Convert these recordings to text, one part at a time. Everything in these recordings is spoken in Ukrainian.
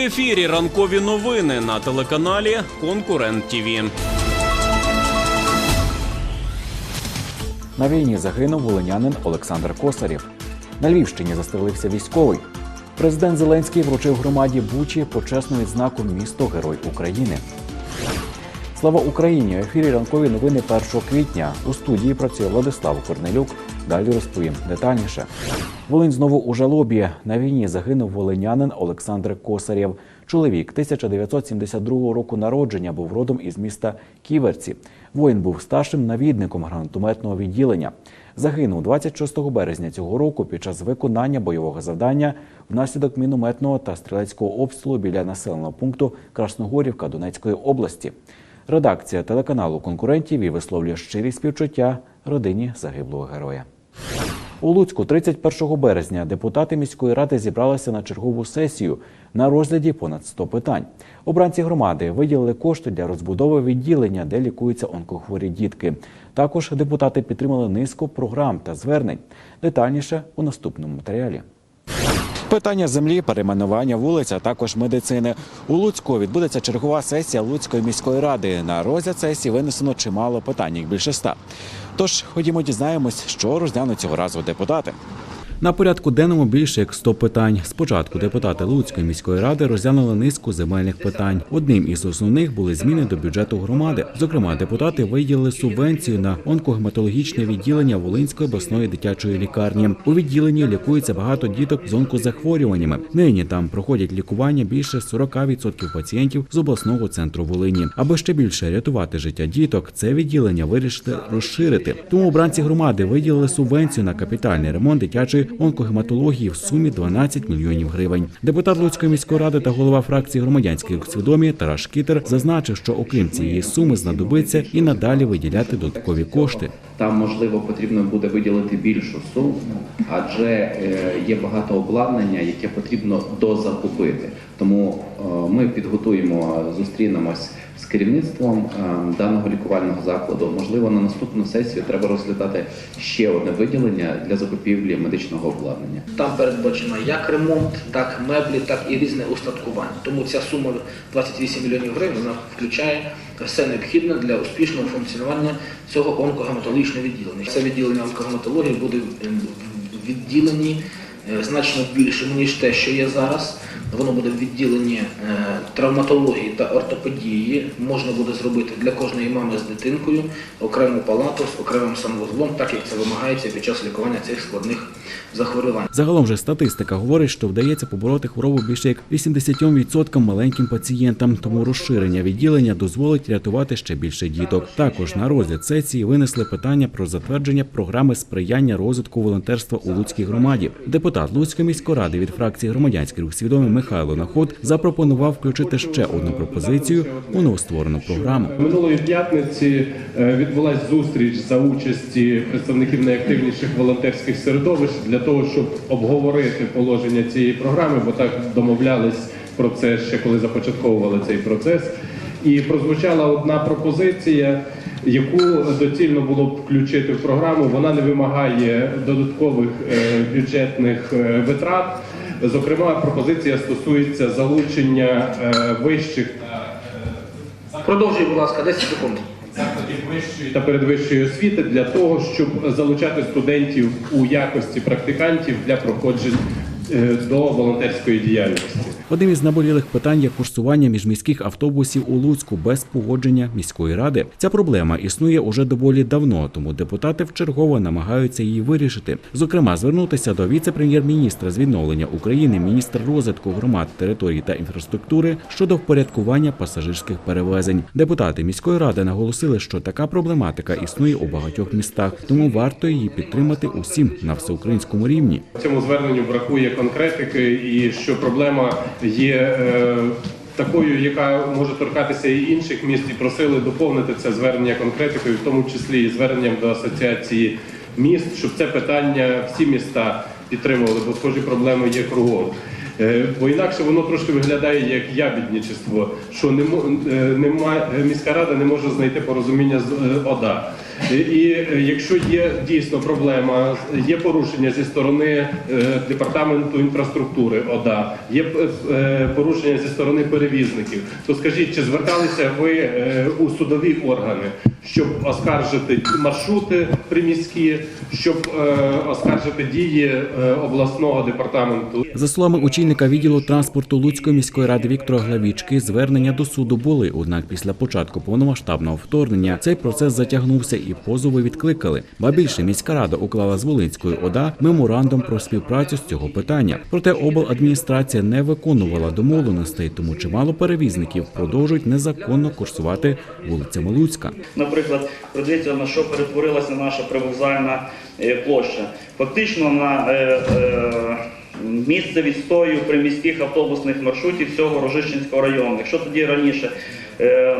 ефірі ранкові новини на телеканалі Конкурент ТІВІ. На війні загинув волинянин Олександр Косарєв. На Львівщині застрелився військовий. Президент Зеленський вручив громаді Бучі почесну відзнаку місто Герой України. Слава Україні! В ефірі ранкові новини 1 квітня. У студії працює Владислав Корнелюк. Далі розповім детальніше. Волинь знову у жалобі. На війні загинув волинянин Олександр Косарєв. Чоловік 1972 року народження був родом із міста Ківерці. Воїн був старшим навідником гранатометного відділення. Загинув 26 березня цього року під час виконання бойового завдання внаслідок мінометного та стрілецького обстрілу біля населеного пункту Красногорівка Донецької області. Редакція телеканалу конкурентів і висловлює щирі співчуття родині загиблого героя. У Луцьку 31 березня депутати міської ради зібралися на чергову сесію на розгляді понад 100 питань. Обранці громади виділили кошти для розбудови відділення, де лікуються онкохворі дітки. Також депутати підтримали низку програм та звернень. Детальніше у наступному матеріалі. Питання землі, перейменування вулиць, а також медицини. У Луцьку відбудеться чергова сесія Луцької міської ради. На розгляд сесії винесено чимало питань, їх більше ста. Тож ходімо, дізнаємось, що розглянуть цього разу депутати. На порядку денному більше як 100 питань. Спочатку депутати Луцької міської ради розглянули низку земельних питань. Одним із основних були зміни до бюджету громади. Зокрема, депутати виділили субвенцію на онкогематологічне відділення Волинської обласної дитячої лікарні. У відділенні лікується багато діток з онкозахворюваннями. Нині там проходять лікування більше 40% пацієнтів з обласного центру Волині. Аби ще більше рятувати життя діток, це відділення вирішили розширити. Тому обранці громади виділили субвенцію на капітальний ремонт дитячої онкогематології в сумі 12 мільйонів гривень. Депутат Луцької міської ради та голова фракції громадянські рух свідомі Тараш Кітер зазначив, що окрім цієї суми знадобиться і надалі виділяти додаткові кошти. Там можливо потрібно буде виділити більшу суму, адже е, є багато обладнання, яке потрібно дозакупити. Тому е, ми підготуємо, зустрінемось з керівництвом е, даного лікувального закладу. Можливо, на наступну сесію треба розглядати ще одне виділення для закупівлі медичного обладнання. Там передбачено як ремонт, так меблі, так і різне устаткування. Тому ця сума 28 мільйонів гривень вона включає все необхідне для успішного функціонування цього онкогематологічного відділення. Це відділення онкогематології буде в відділенні е, значно більше, ніж те, що є зараз. Воно буде в відділенні е, травматології та ортопедії. Можна буде зробити для кожної мами з дитинкою окрему палату з окремим санвузлом, так як це вимагається під час лікування цих складних захворювань. Загалом же статистика говорить, що вдається побороти хворобу більше як 80% маленьким пацієнтам. Тому розширення відділення дозволить рятувати ще більше діток. Також на розгляд сесії винесли питання про затвердження програми сприяння розвитку волонтерства у Луцькій громаді. Депутат Луцької міської ради від фракції громадянський рух свідомий Михайло Наход запропонував включити ще одну пропозицію у новостворену програму. Минулої п'ятниці е, відбулася зустріч за участі представників найактивніших волонтерських середовищ для того, щоб обговорити положення цієї програми, бо так домовлялись про це ще коли започатковували цей процес. І прозвучала одна пропозиція, яку доцільно було б включити в програму. Вона не вимагає додаткових е, бюджетних е, витрат. Зокрема, пропозиція стосується залучення е, вищих Продовжуй, будь ласка, 10 секунд. закладів вищої та передвищої освіти для того, щоб залучати студентів у якості практикантів для проходжень е, до волонтерської діяльності. Одним із наболілих питань є курсування міжміських автобусів у Луцьку без погодження міської ради. Ця проблема існує уже доволі давно, тому депутати вчергово намагаються її вирішити. Зокрема, звернутися до віце-прем'єр-міністра з відновлення України, міністра розвитку громад, територій та інфраструктури щодо впорядкування пасажирських перевезень. Депутати міської ради наголосили, що така проблематика існує у багатьох містах, тому варто її підтримати усім на всеукраїнському рівні. В цьому зверненню бракує конкретики, і що проблема є е, такою, яка може торкатися і інших міст, і просили доповнити це звернення конкретикою, в тому числі і зверненням до асоціації міст, щоб це питання всі міста підтримували, бо схожі проблеми є кругом. Е, Бо інакше воно трошки виглядає як ябідничество, що е, нема, міська рада не може знайти порозуміння з ОДА. І, е, якщо є дійсно проблема, є порушення зі сторони е, департаменту інфраструктури ОДА, є е, порушення зі сторони перевізників, то скажіть, чи зверталися ви у судові органи, щоб оскаржити маршрути приміські, щоб е, оскаржити дії е, обласного департаменту? За словами очільника відділу транспорту Луцької міської ради Віктора Главічки, звернення до суду були. Однак після початку повномасштабного вторгнення цей процес затягнувся і позови відкликали. Ба більше міська рада уклала з Волинською ОДА меморандум про співпрацю з цього питання. Проте обладміністрація не виконувала домовленостей, тому чимало перевізників продовжують незаконно курсувати вулицями Луцька. Наприклад, подивіться, на що перетворилася наша привокзальна е, площа. Фактично на е, е, місце відстою приміських автобусних маршрутів всього Рожищенського району. Якщо тоді раніше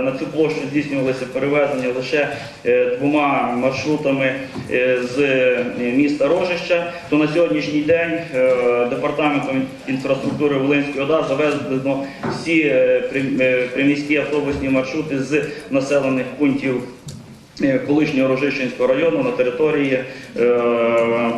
на цю площу здійснювалися перевезення лише е, двома маршрутами е, з е, міста Рожища, то на сьогоднішній день е, департаментом інфраструктури Волинської ОДА завезено всі е, прим- е, приміські автобусні маршрути з населених пунктів е, колишнього Рожищенського району на території е,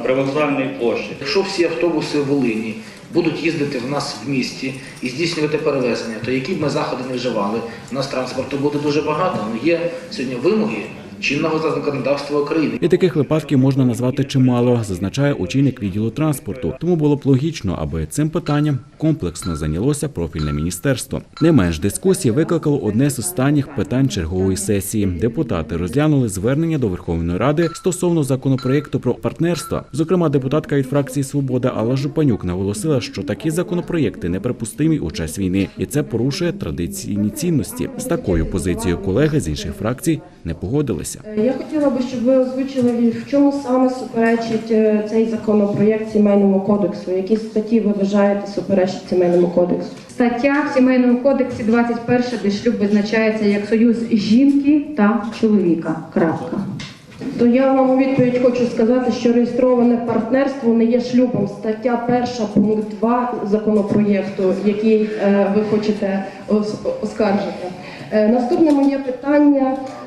привокзальної площі. Якщо всі автобуси в Волині будуть їздити в нас в місті і здійснювати перевезення, то які б ми заходи не вживали, у нас транспорту буде дуже багато. але є сьогодні вимоги чинного законодавства України. І таких випадків можна назвати чимало, зазначає очільник відділу транспорту. Тому було б логічно, аби цим питанням комплексно зайнялося профільне міністерство. Не менш дискусії викликало одне з останніх питань чергової сесії. Депутати розглянули звернення до Верховної Ради стосовно законопроекту про партнерство. Зокрема, депутатка від фракції Свобода Алла Жупанюк наголосила, що такі законопроекти неприпустимі у час війни, і це порушує традиційні цінності. З такою позицією колеги з інших фракцій не погодилися. Я хотіла би, щоб ви озвучили, в чому саме суперечить е, цей законопроєкт сімейному кодексу. Які статті ви вважаєте суперечить сімейному кодексу? Стаття в сімейному кодексі 21, де шлюб визначається як союз жінки та чоловіка. Крапка. То я вам у відповідь хочу сказати, що реєстроване партнерство не є шлюбом. Стаття 1, пункт 2 законопроєкту, який е, ви хочете оскаржити. Е, наступне моє питання: е,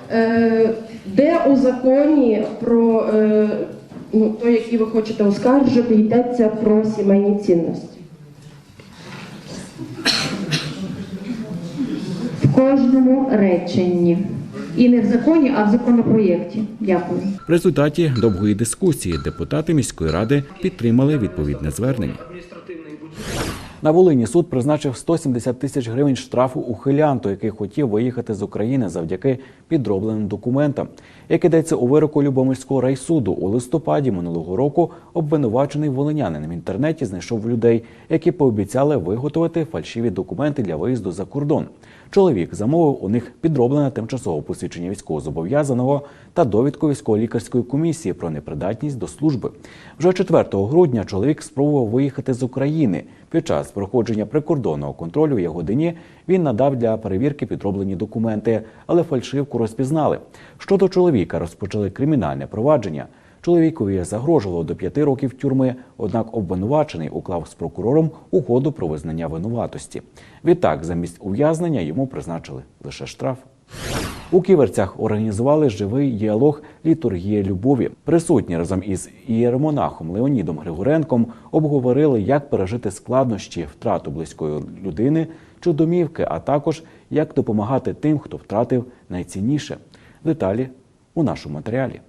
де у законі про е, ну, той, який ви хочете оскаржити, йдеться про сімейні цінності? В кожному реченні. І не в законі, а в законопроєкті. Дякую. В результаті довгої дискусії депутати міської ради підтримали відповідне звернення. На Волині суд призначив 170 тисяч гривень штрафу ухилянту, який хотів виїхати з України завдяки підробленим документам. Як ідеться у вироку Любомирського райсуду, у листопаді минулого року обвинувачений волинянин в інтернеті знайшов людей, які пообіцяли виготовити фальшиві документи для виїзду за кордон. Чоловік замовив у них підроблене тимчасове посвідчення військовозобов'язаного та довідку військово-лікарської комісії про непридатність до служби. Вже 4 грудня чоловік спробував виїхати з України. Під час проходження прикордонного контролю в Ягодині він надав для перевірки підроблені документи, але фальшивку розпізнали. Щодо чоловіка розпочали кримінальне провадження. Чоловікові загрожувало до п'яти років тюрми, однак обвинувачений уклав з прокурором угоду про визнання винуватості. Відтак, замість ув'язнення йому призначили лише штраф. У ківерцях організували живий діалог літургія любові. Присутні разом із ієромонахом Леонідом Григоренком обговорили, як пережити складнощі втрату близької людини чи домівки, а також як допомагати тим, хто втратив найцінніше. Деталі у нашому матеріалі.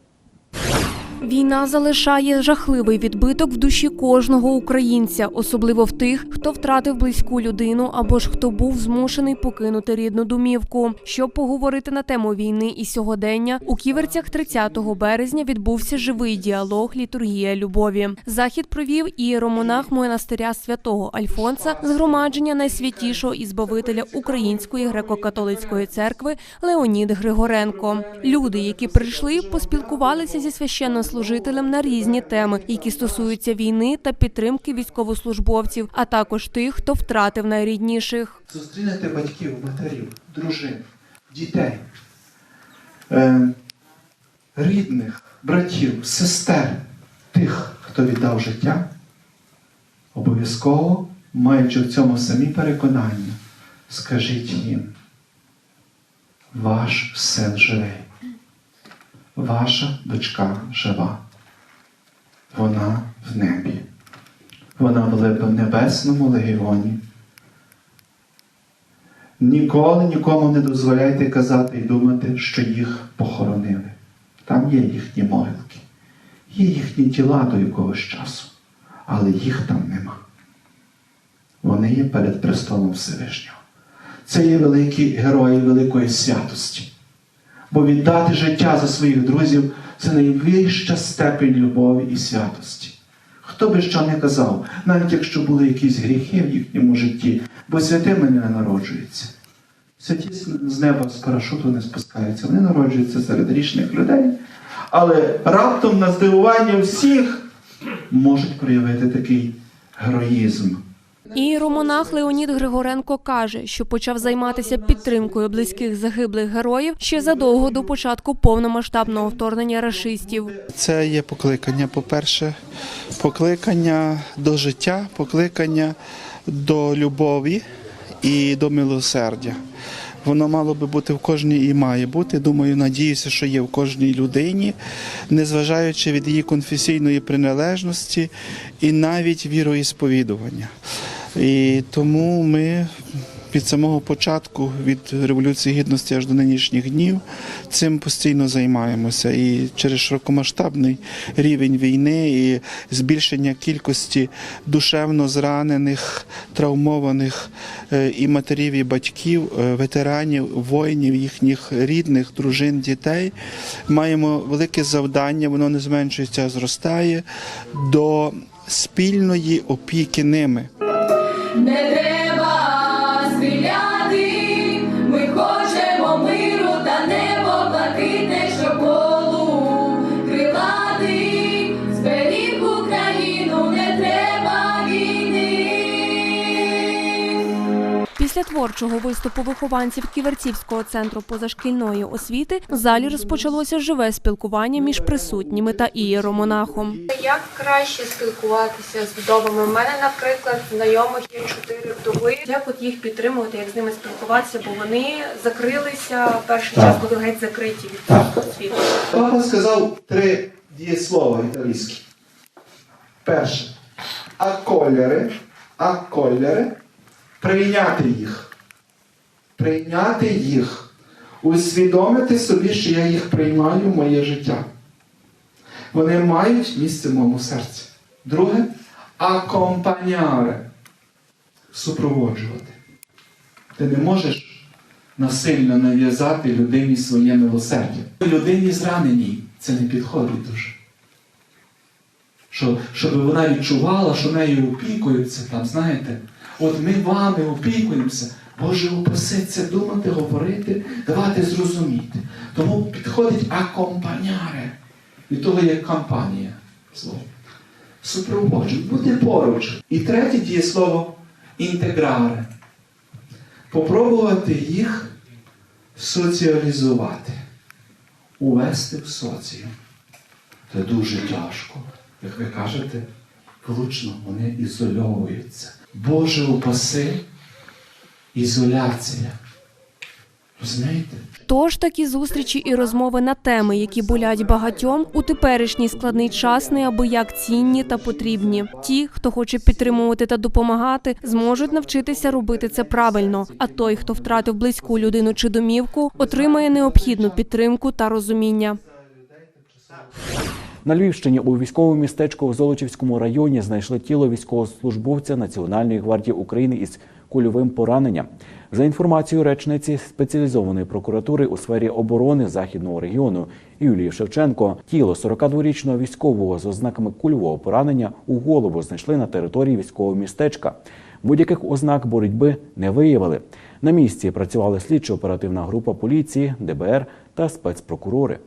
Війна залишає жахливий відбиток в душі кожного українця, особливо в тих, хто втратив близьку людину або ж хто був змушений покинути рідну домівку. Щоб поговорити на тему війни і сьогодення, у ківерцях 30 березня відбувся живий діалог Літургія любові. Захід провів ієромонах монастиря святого Альфонса, згромадження найсвятішого і збавителя Української греко-католицької церкви Леонід Григоренко. Люди, які прийшли, поспілкувалися зі священнослужителем на різні теми, які стосуються війни та підтримки військовослужбовців, а також тих, хто втратив найрідніших. Зустрінете батьків, матерів, дружин, дітей, е, рідних, братів, сестер, тих, хто віддав життя, обов'язково, маючи в цьому самі переконання, скажіть їм, ваш син живий. Ваша дочка жива. Вона в небі. Вона в в небесному легіоні. Ніколи нікому не дозволяйте казати і думати, що їх похоронили. Там є їхні могилки, є їхні тіла до якогось часу, але їх там нема. Вони є перед престолом Всевишнього. Це є великі герої великої святості. Бо віддати життя за своїх друзів це найвища степень любові і святості. Хто би що не казав, навіть якщо були якісь гріхи в їхньому житті, бо святими не народжуються. Святі з неба з парашуту не спускаються, вони народжуються серед річних людей, але раптом на здивування всіх можуть проявити такий героїзм. Ієромонах Леонід Григоренко каже, що почав займатися підтримкою близьких загиблих героїв ще задовго до початку повномасштабного вторгнення рашистів. Це є покликання. По-перше, покликання до життя, покликання до любові і до милосердя. Воно мало би бути в кожній і має бути. Думаю, надіюся, що є в кожній людині, незважаючи від її конфесійної приналежності і навіть віроісповідування. І тому ми від самого початку, від Революції Гідності аж до нинішніх днів, цим постійно займаємося. І через широкомасштабний рівень війни і збільшення кількості душевно зранених, травмованих е, і матерів, і батьків, е, ветеранів, воїнів, їхніх рідних, дружин, дітей, маємо велике завдання, воно не зменшується, а зростає до спільної опіки ними. Не творчого виступу вихованців Ківерцівського центру позашкільної освіти в залі розпочалося живе спілкування між присутніми та ієромонахом. Як краще спілкуватися з вдовами? У мене, наприклад, знайомих є чотири вдови. Як от їх підтримувати, як з ними спілкуватися, бо вони закрилися перший Так. час, були геть закриті від Так. світу. Папа сказав три дієслова італійські. Перше. Аколери. Аколери. Прийняти їх. Прийняти їх. Усвідомити собі, що я їх приймаю в моє життя. Вони мають місце в моєму серці. Друге акомпаняре. Супроводжувати. Ти не можеш насильно нав'язати людині своє милосердя. Людині зраненій це не підходить дуже. Що, щоб вона відчувала, що нею опікуються, там, знаєте, от ми вами опікуємося, Боже, упаси думати, говорити, давати зрозуміти. Тому підходить акомпаняре. Від того є кампанія. Слово. Бути поруч. І третє дієслово інтеграре. Попробувати їх соціалізувати, увести в соціум. Це дуже тяжко. Як ви кажете, влучно вони ізольовуються. Боже упаси, ізоляція. Розумієте? Тож такі зустрічі і розмови на теми, які болять багатьом, у теперішній складний час неабияк цінні та потрібні. Ті, хто хоче підтримувати та допомагати, зможуть навчитися робити це правильно. А той, хто втратив близьку людину чи домівку, отримає необхідну підтримку та розуміння. На Львівщині у військовому містечку в Золочівському районі знайшли тіло військовослужбовця Національної гвардії України із кульовим пораненням. За інформацією речниці спеціалізованої прокуратури у сфері оборони західного регіону Юлії Шевченко, тіло 42-річного військового з ознаками кульового поранення у голову знайшли на території військового містечка. Будь-яких ознак боротьби не виявили. На місці працювали слідчо-оперативна група поліції, ДБР та спецпрокурори.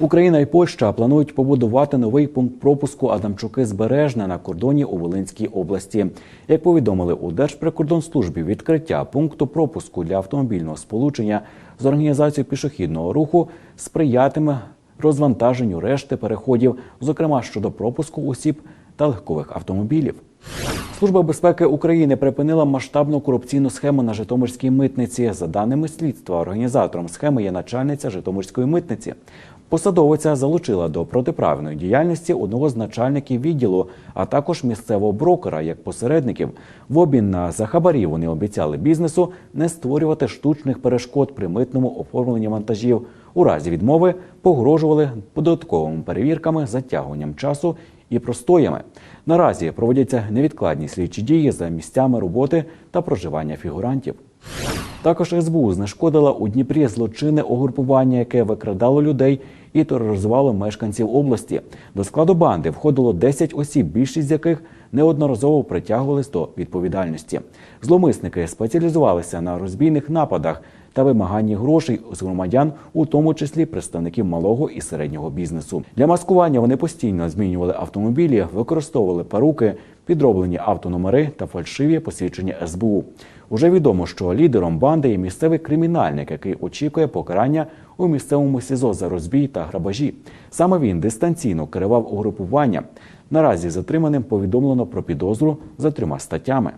Україна і Польща планують побудувати новий пункт пропуску Адамчуки Збережне на кордоні у Волинській області. Як повідомили у Держприкордонслужбі, відкриття пункту пропуску для автомобільного сполучення з організацією пішохідного руху сприятиме розвантаженню решти переходів, зокрема щодо пропуску осіб та легкових автомобілів. Служба безпеки України припинила масштабну корупційну схему на Житомирській митниці. За даними слідства, організатором схеми є начальниця Житомирської митниці. Посадовиця залучила до протиправної діяльності одного з начальників відділу, а також місцевого брокера як посередників. В обмін на захабарі вони обіцяли бізнесу не створювати штучних перешкод при митному оформленні вантажів. У разі відмови погрожували податковими перевірками, затягуванням часу і простоями. Наразі проводяться невідкладні слідчі дії за місцями роботи та проживання фігурантів. Також СБУ знешкодила у Дніпрі злочинне угрупування, яке викрадало людей і тероризувало мешканців області. До складу банди входило 10 осіб, більшість з яких неодноразово притягувались до відповідальності. Зломисники спеціалізувалися на розбійних нападах та вимаганні грошей з громадян, у тому числі представників малого і середнього бізнесу. Для маскування вони постійно змінювали автомобілі, використовували паруки, підроблені автономери та фальшиві посвідчення СБУ. Уже відомо, що лідером банди є місцевий кримінальник, який очікує покарання у місцевому СІЗО за розбій та грабежі. Саме він дистанційно керував угрупування. Наразі затриманим повідомлено про підозру за трьома статтями.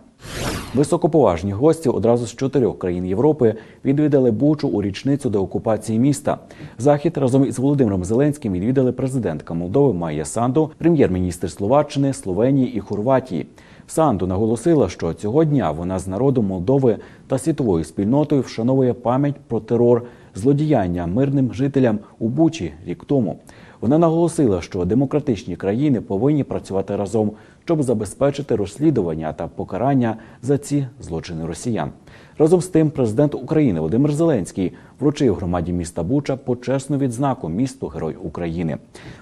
Високоповажні гості одразу з чотирьох країн Європи відвідали Бучу у річницю деокупації міста. Захід разом із Володимиром Зеленським відвідали президентка Молдови Майя Санду, прем'єр-міністр Словаччини, Словенії і Хорватії. Санду наголосила, що цього дня вона з народом Молдови та світовою спільнотою вшановує пам'ять про терор, злодіяння мирним жителям у Бучі рік тому. Вона наголосила, що демократичні країни повинні працювати разом, щоб забезпечити розслідування та покарання за ці злочини росіян. Разом з тим, президент України Володимир Зеленський вручив громаді міста Буча почесну відзнаку місто Герой України.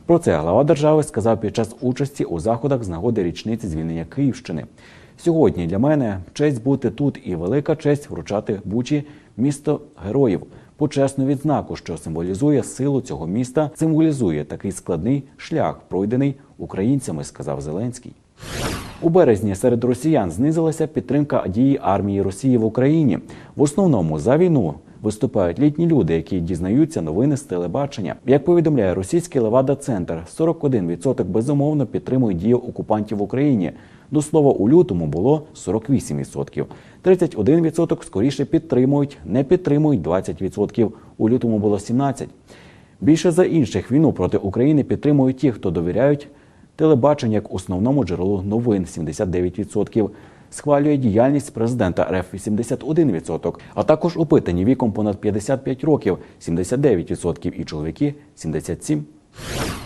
Про це глава держави сказав під час участі у заходах з нагоди річниці звільнення Київщини. Сьогодні для мене честь бути тут і велика честь вручати Бучі місто героїв. Почесну відзнаку, що символізує силу цього міста, символізує такий складний шлях, пройдений українцями, сказав Зеленський. У березні серед росіян знизилася підтримка дії армії Росії в Україні. В основному за війну виступають літні люди, які дізнаються новини з телебачення. Як повідомляє російський Левада Центр, 41% безумовно підтримують дію окупантів в Україні. До слова, у лютому було 48%. 31% скоріше підтримують, не підтримують 20%. У лютому було 17%. Більше за інших війну проти України підтримують ті, хто довіряють телебаченню як основному джерелу новин 79%. Схвалює діяльність президента РФ 81%, а також опитані віком понад 55 років 79% і чоловіки 77%.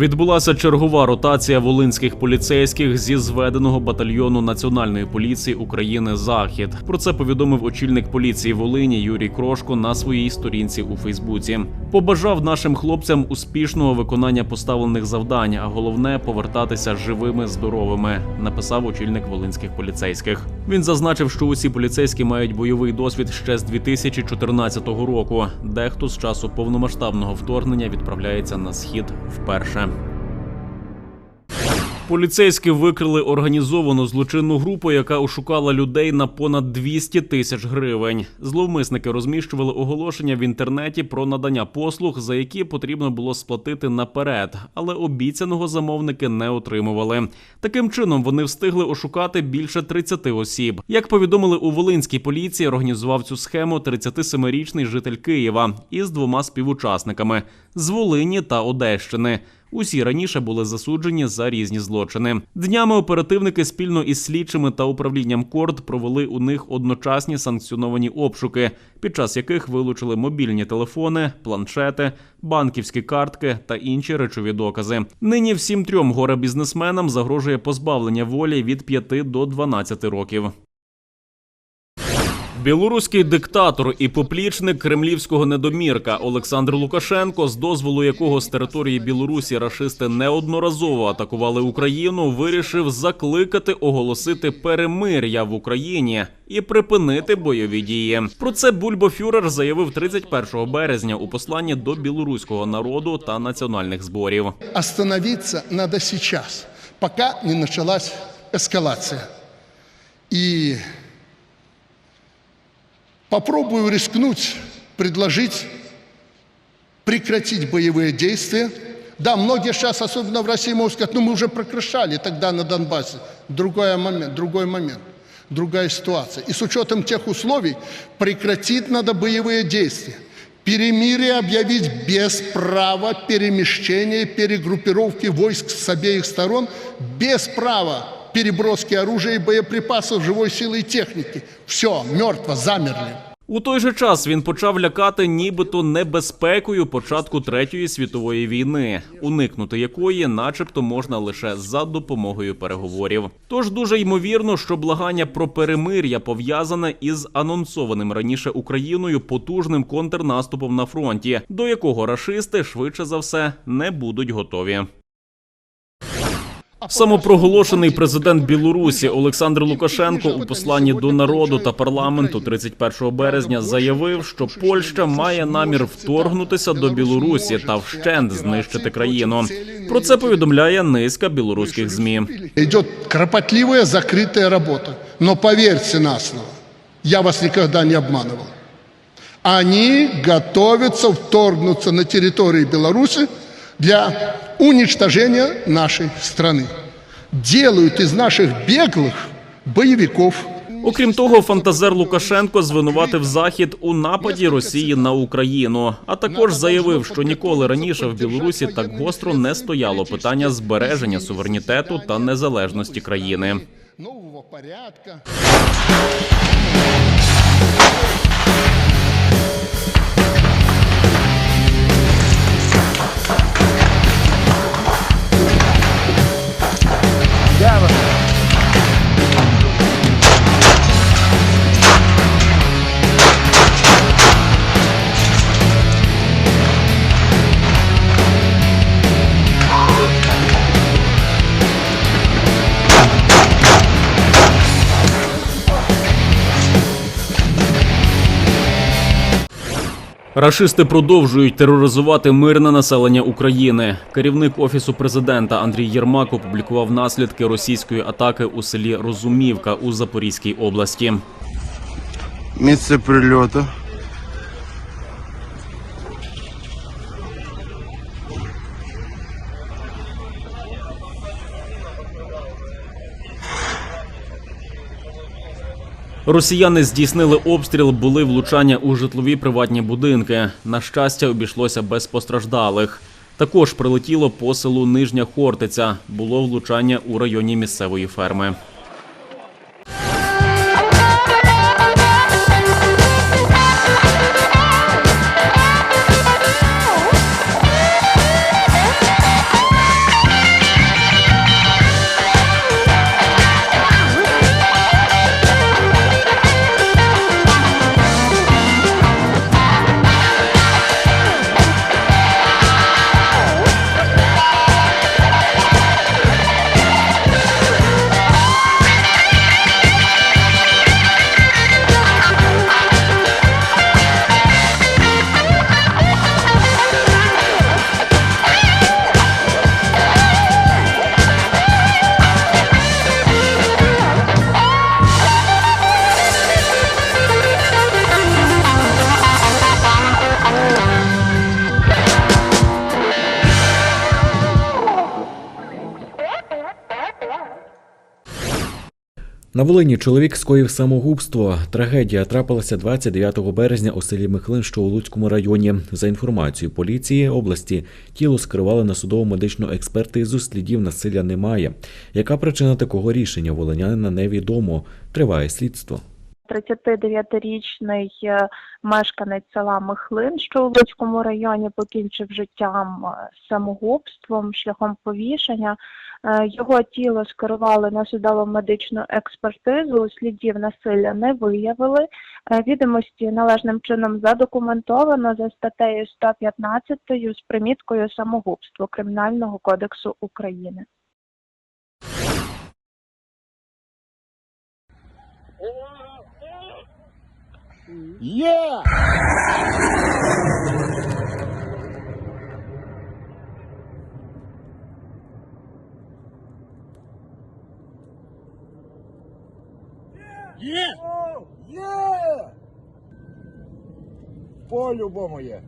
Відбулася чергова ротація волинських поліцейських зі зведеного батальйону Національної поліції України Захід. Про це повідомив очільник поліції Волині Юрій Крошко на своїй сторінці у Фейсбуці. Побажав нашим хлопцям успішного виконання поставлених завдань, а головне повертатися живими, здоровими. Написав очільник волинських поліцейських. Він зазначив, що усі поліцейські мають бойовий досвід ще з 2014 року. Дехто з часу повномасштабного вторгнення відправляється на схід вперше. Поліцейські викрили організовану злочинну групу, яка ошукала людей на понад 200 тисяч гривень. Зловмисники розміщували оголошення в інтернеті про надання послуг, за які потрібно було сплатити наперед, але обіцяного замовники не отримували. Таким чином вони встигли ошукати більше 30 осіб. Як повідомили у Волинській поліції, організував цю схему 37-річний житель Києва із двома співучасниками з Волині та Одещини. Усі раніше були засуджені за різні злочини. Днями оперативники спільно із слідчими та управлінням Корд провели у них одночасні санкціоновані обшуки, під час яких вилучили мобільні телефони, планшети, банківські картки та інші речові докази. Нині всім трьом горе бізнесменам загрожує позбавлення волі від 5 до 12 років. Білоруський диктатор і поплічник кремлівського недомірка Олександр Лукашенко, з дозволу якого з території Білорусі рашисти неодноразово атакували Україну, вирішив закликати оголосити перемир'я в Україні і припинити бойові дії. Про це Бульбофюрер заявив 31 березня у посланні до білоруського народу та національних зборів. Остановиться надо сейчас, пока не началась эскалация. И попробую рискнуть, предложить прекратить боевые действия. Да, многие сейчас, особенно в России, могут сказать, ну мы уже прекращали тогда на Донбассе. Другой момент, другой момент, другая ситуация. И с учетом тех условий прекратить надо боевые действия. Перемирие объявить без права перемещения, перегруппировки войск с обеих сторон, без права переброски оружия и боеприпасов, живой силы и техники. Все, мертво, замерли. У той же час він почав лякати нібито небезпекою початку третьої світової війни, уникнути якої, начебто, можна лише за допомогою переговорів. Тож дуже ймовірно, що благання про перемир'я пов'язане із анонсованим раніше Україною потужним контрнаступом на фронті, до якого рашисти швидше за все не будуть готові. Самопроголошений президент Білорусі Олександр Лукашенко у посланні до народу та парламенту 31 березня заявив, що Польща має намір вторгнутися до Білорусі та вщент знищити країну. Про це повідомляє низка білоруських змі. Идет кропотливая закрытая работа. Но поверьте на слово, я вас никогда не обманывал. Они готовятся вторгнуться на территории Беларуси для уничтожения нашей страны. Делают из наших беглых боевиков. Окрім того, фантазер Лукашенко звинуватив захід у нападі Росії на Україну, а також заявив, що ніколи раніше в Білорусі так гостро не стояло питання збереження суверенітету та незалежності країни. Нового порядка. Yeah. Рашисти продовжують тероризувати мирне населення України. Керівник офісу президента Андрій Єрмак опублікував наслідки російської атаки у селі Розумівка у Запорізькій області. Місце прильоту. Росіяни здійснили обстріл, були влучання у житлові приватні будинки. На щастя, обійшлося без постраждалих. Також прилетіло по селу Нижня Хортиця. Було влучання у районі місцевої ферми. На Волині чоловік скоїв самогубство. Трагедія трапилася 29 березня у селі Михлин, що у Луцькому районі. За інформацією поліції області, тіло скерували на судово медичну експертизу. Слідів насилля немає. Яка причина такого рішення волинянина невідомо. Триває слідство. 39-річний е, мешканець села Михлин, що у Луцькому районі покінчив життям е, самогубством шляхом повішення. Е, Його тіло скерували на судово медичну експертизу. Слідів насилля не виявили. Е, Відомості належним чином задокументовано за статтею 115 з приміткою самогубство Кримінального кодексу України. Є! Є! Є! По-любому є.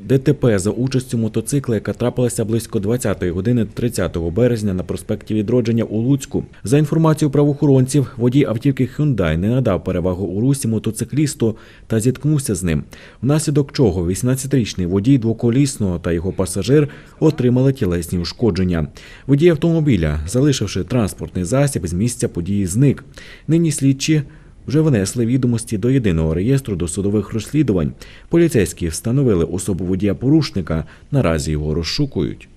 ДТП за участю мотоцикла, яка трапилася близько 20-ї години 30 березня на проспекті Відродження у Луцьку. За інформацією правоохоронців, водій автівки Hyundai не надав перевагу у русі мотоциклісту та зіткнувся з ним. Внаслідок чого 18-річний водій двоколісного та його пасажир отримали тілесні ушкодження. Водій автомобіля, залишивши транспортний засіб, з місця події зник. Нині слідчі вже внесли відомості до єдиного реєстру досудових розслідувань. Поліцейські встановили особу водія порушника. Наразі його розшукують.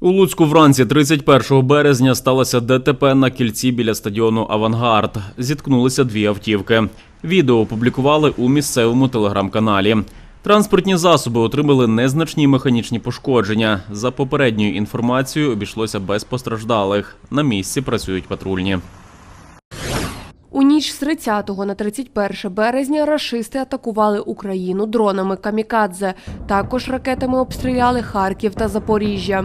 У Луцьку вранці 31 березня сталося ДТП на кільці біля стадіону Авангард. Зіткнулися дві автівки. Відео опублікували у місцевому телеграм-каналі. Транспортні засоби отримали незначні механічні пошкодження. За попередньою інформацією, обійшлося без постраждалих. На місці працюють патрульні. Ніч з 30 на 31 березня рашисти атакували Україну дронами камікадзе. Також ракетами обстріляли Харків та Запоріжжя.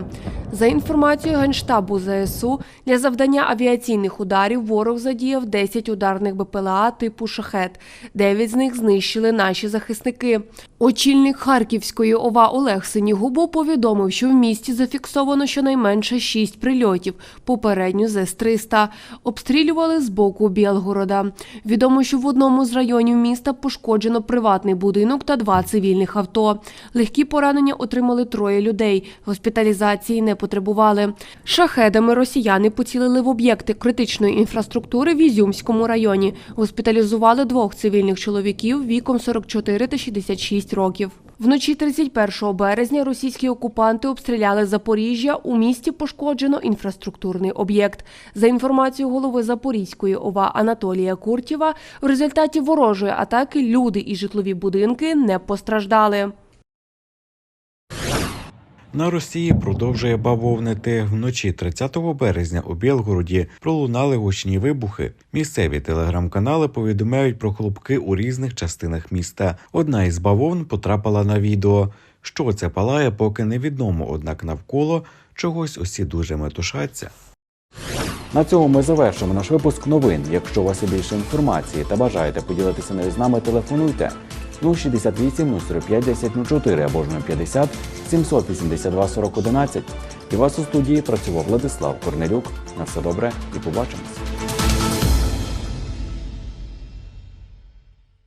За інформацією Генштабу ЗСУ, для завдання авіаційних ударів ворог задіяв 10 ударних БПЛА типу шахет. Дев'ять з них знищили наші захисники. Очільник Харківської ОВА Олег Синігубов повідомив, що в місті зафіксовано щонайменше 6 прильотів, попередньо з С-300. Обстрілювали з боку Білгорода. Відомо, що в одному з районів міста пошкоджено приватний будинок та два цивільних авто. Легкі поранення отримали троє людей. Госпіталізації не потребували. Шахедами росіяни поцілили в об'єкти критичної інфраструктури в Ізюмському районі. Госпіталізували двох цивільних чоловіків віком 44 та 66 років. Вночі 31 березня російські окупанти обстріляли Запоріжжя. У місті пошкоджено інфраструктурний об'єкт. За інформацією голови Запорізької ОВА Анатолія Куртєва, в результаті ворожої атаки люди і житлові будинки не постраждали. На Росії продовжує бавовнити вночі 30 березня у Білгороді пролунали гучні вибухи. Місцеві телеграм-канали повідомляють про хлопки у різних частинах міста. Одна із бавовн потрапила на відео. Що це палає, поки невідомо, однак навколо чогось усі дуже метушаться. На цьому ми завершимо наш випуск новин. Якщо у вас є більше інформації та бажаєте поділитися нею з нами, телефонуйте 068 05 10 04 або ж 050 782 40 11. І вас у студії працював Владислав Корнелюк. На все добре і побачимось.